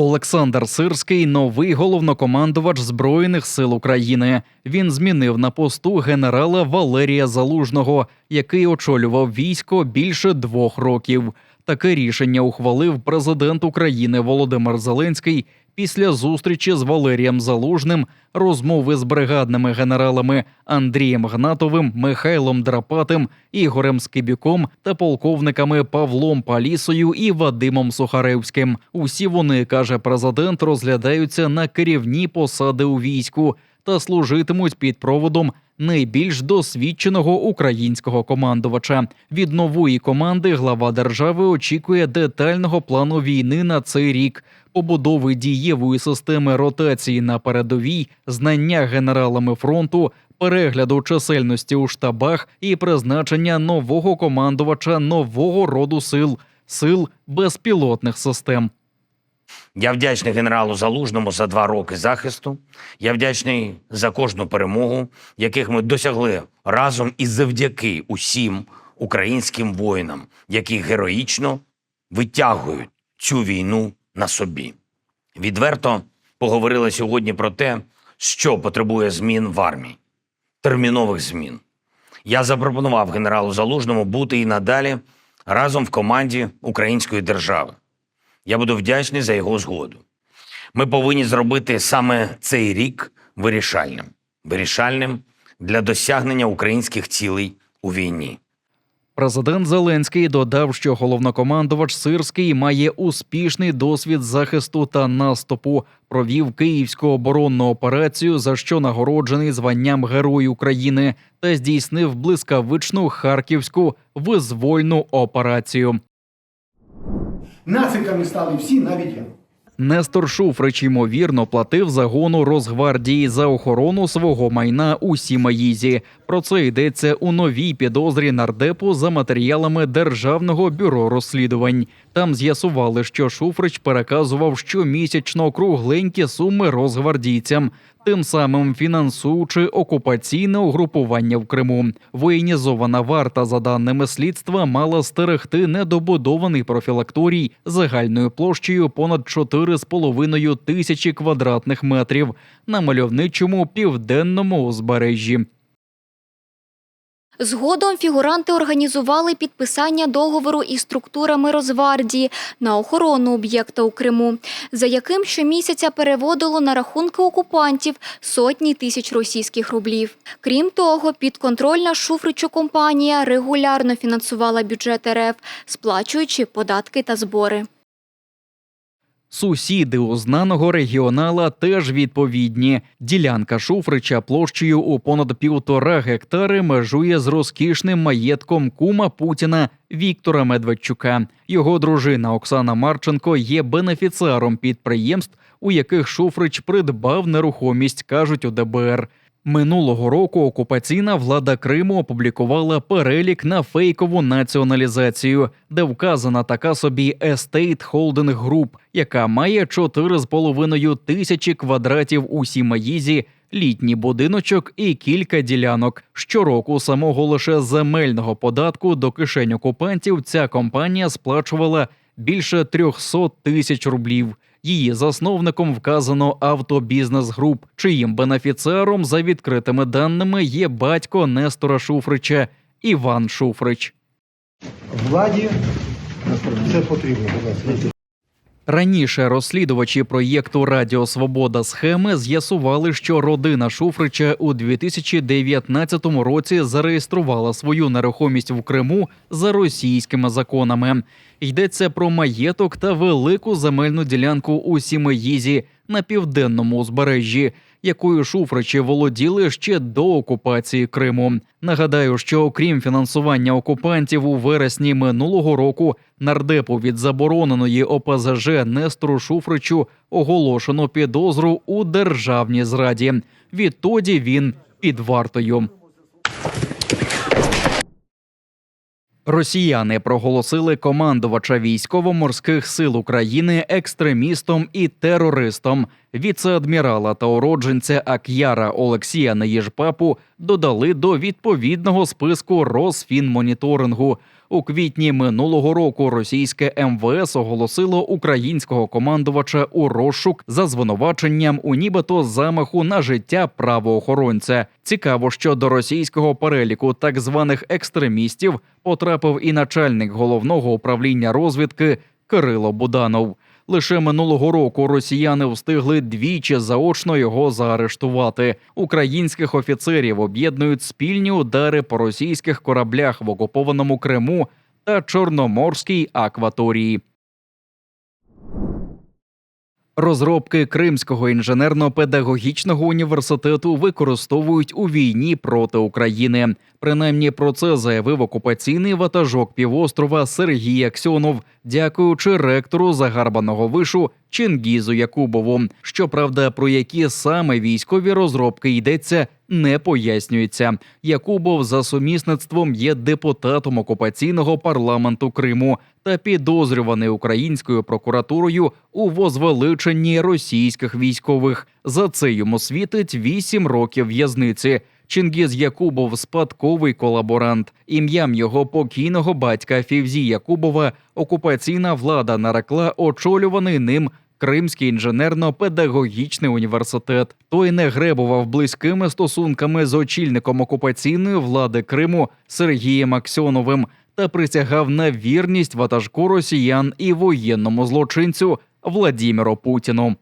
Олександр Сирський новий головнокомандувач Збройних сил України. Він змінив на посту генерала Валерія Залужного, який очолював військо більше двох років. Таке рішення ухвалив президент України Володимир Зеленський після зустрічі з Валерієм Залужним, розмови з бригадними генералами Андрієм Гнатовим, Михайлом Драпатим, Ігорем Скибюком та полковниками Павлом Палісою і Вадимом Сухаревським. Усі вони, каже президент, розглядаються на керівні посади у війську та служитимуть під проводом найбільш досвідченого українського командувача. Від нової команди глава держави очікує детального плану війни на цей рік, побудови дієвої системи ротації на передовій, знання генералами фронту. Перегляду чисельності у штабах і призначення нового командувача нового роду сил сил безпілотних систем. Я вдячний генералу Залужному за два роки захисту. Я вдячний за кожну перемогу, яких ми досягли разом і завдяки усім українським воїнам, які героїчно витягують цю війну на собі. Відверто поговорили сьогодні про те, що потребує змін в армії, термінових змін. Я запропонував генералу Залужному бути і надалі разом в команді української держави. Я буду вдячний за його згоду. Ми повинні зробити саме цей рік вирішальним, вирішальним для досягнення українських цілей у війні. Президент Зеленський додав, що головнокомандувач Сирський має успішний досвід захисту та наступу, провів київську оборонну операцію, за що нагороджений званням Герой України, та здійснив блискавичну харківську визвольну операцію. Нациками стали всі, навіть я. Нестор Шуфрич ймовірно платив загону Росгвардії за охорону свого майна у Сімаїзі. Про це йдеться у новій підозрі нардепу за матеріалами Державного бюро розслідувань. Там з'ясували, що Шуфрич переказував щомісячно кругленькі суми розгвардійцям, тим самим фінансуючи окупаційне угрупування в Криму. Воєнізована варта, за даними слідства, мала стерегти недобудований профілакторій загальною площею понад 4,5 тисячі квадратних метрів на мальовничому південному узбережжі. Згодом фігуранти організували підписання договору із структурами Росгвардії на охорону об'єкта у Криму, за яким щомісяця переводило на рахунки окупантів сотні тисяч російських рублів. Крім того, підконтрольна Шуфричу компанія регулярно фінансувала бюджет РФ, сплачуючи податки та збори. Сусіди у знаного регіонала теж відповідні. Ділянка Шуфрича площею у понад півтора гектари межує з розкішним маєтком кума Путіна Віктора Медведчука. Його дружина Оксана Марченко є бенефіціаром підприємств, у яких Шуфрич придбав нерухомість, кажуть у ДБР. Минулого року окупаційна влада Криму опублікувала перелік на фейкову націоналізацію, де вказана така собі Estate Holding Group, яка має 4,5 тисячі квадратів у Сімаїзі, літній будиночок і кілька ділянок. Щороку самого лише земельного податку до кишень окупантів ця компанія сплачувала більше 300 тисяч рублів. Її засновником вказано Автобізнес Груп, чиїм бенефіціаром за відкритими даними є батько Нестора Шуфрича Іван Шуфрич. Владі це потрібно. Раніше розслідувачі проєкту Радіо Свобода схеми з'ясували, що родина Шуфрича у 2019 році зареєструвала свою нерухомість в Криму за російськими законами. Йдеться про маєток та велику земельну ділянку у Сімеїзі на південному узбережжі, якою Шуфричі володіли ще до окупації Криму. Нагадаю, що окрім фінансування окупантів у вересні минулого року нардепу від забороненої ОПЗЖ Нестру Шуфричу оголошено підозру у державній зраді. Відтоді він під вартою. Росіяни проголосили командувача військово-морських сил України екстремістом і терористом. Віце-адмірала та уродженця Ак'яра Олексія Неїжпапу додали до відповідного списку Росфінмоніторингу. У квітні минулого року російське МВС оголосило українського командувача у розшук за звинуваченням у нібито замаху на життя правоохоронця. Цікаво, що до російського переліку так званих екстремістів потрапив і начальник головного управління розвідки Кирило Буданов. Лише минулого року росіяни встигли двічі заочно його заарештувати. Українських офіцерів об'єднують спільні удари по російських кораблях в окупованому Криму та Чорноморській акваторії. Розробки Кримського інженерно-педагогічного університету використовують у війні проти України. Принаймні про це заявив окупаційний ватажок півострова Сергій Аксьонов, дякуючи ректору загарбаного вишу Чингізу Якубову. Щоправда, про які саме військові розробки йдеться, не пояснюється. Якубов за сумісництвом є депутатом окупаційного парламенту Криму та підозрюваний українською прокуратурою у возвеличенні російських військових. За це йому світить 8 років в'язниці. Чингіз Якубов спадковий колаборант. Ім'ям його покійного батька Фівзі Якубова окупаційна влада нарекла очолюваний ним Кримський інженерно-педагогічний університет. Той не гребував близькими стосунками з очільником окупаційної влади Криму Сергієм Аксьоновим та присягав на вірність ватажку росіян і воєнному злочинцю Владіміру Путіну.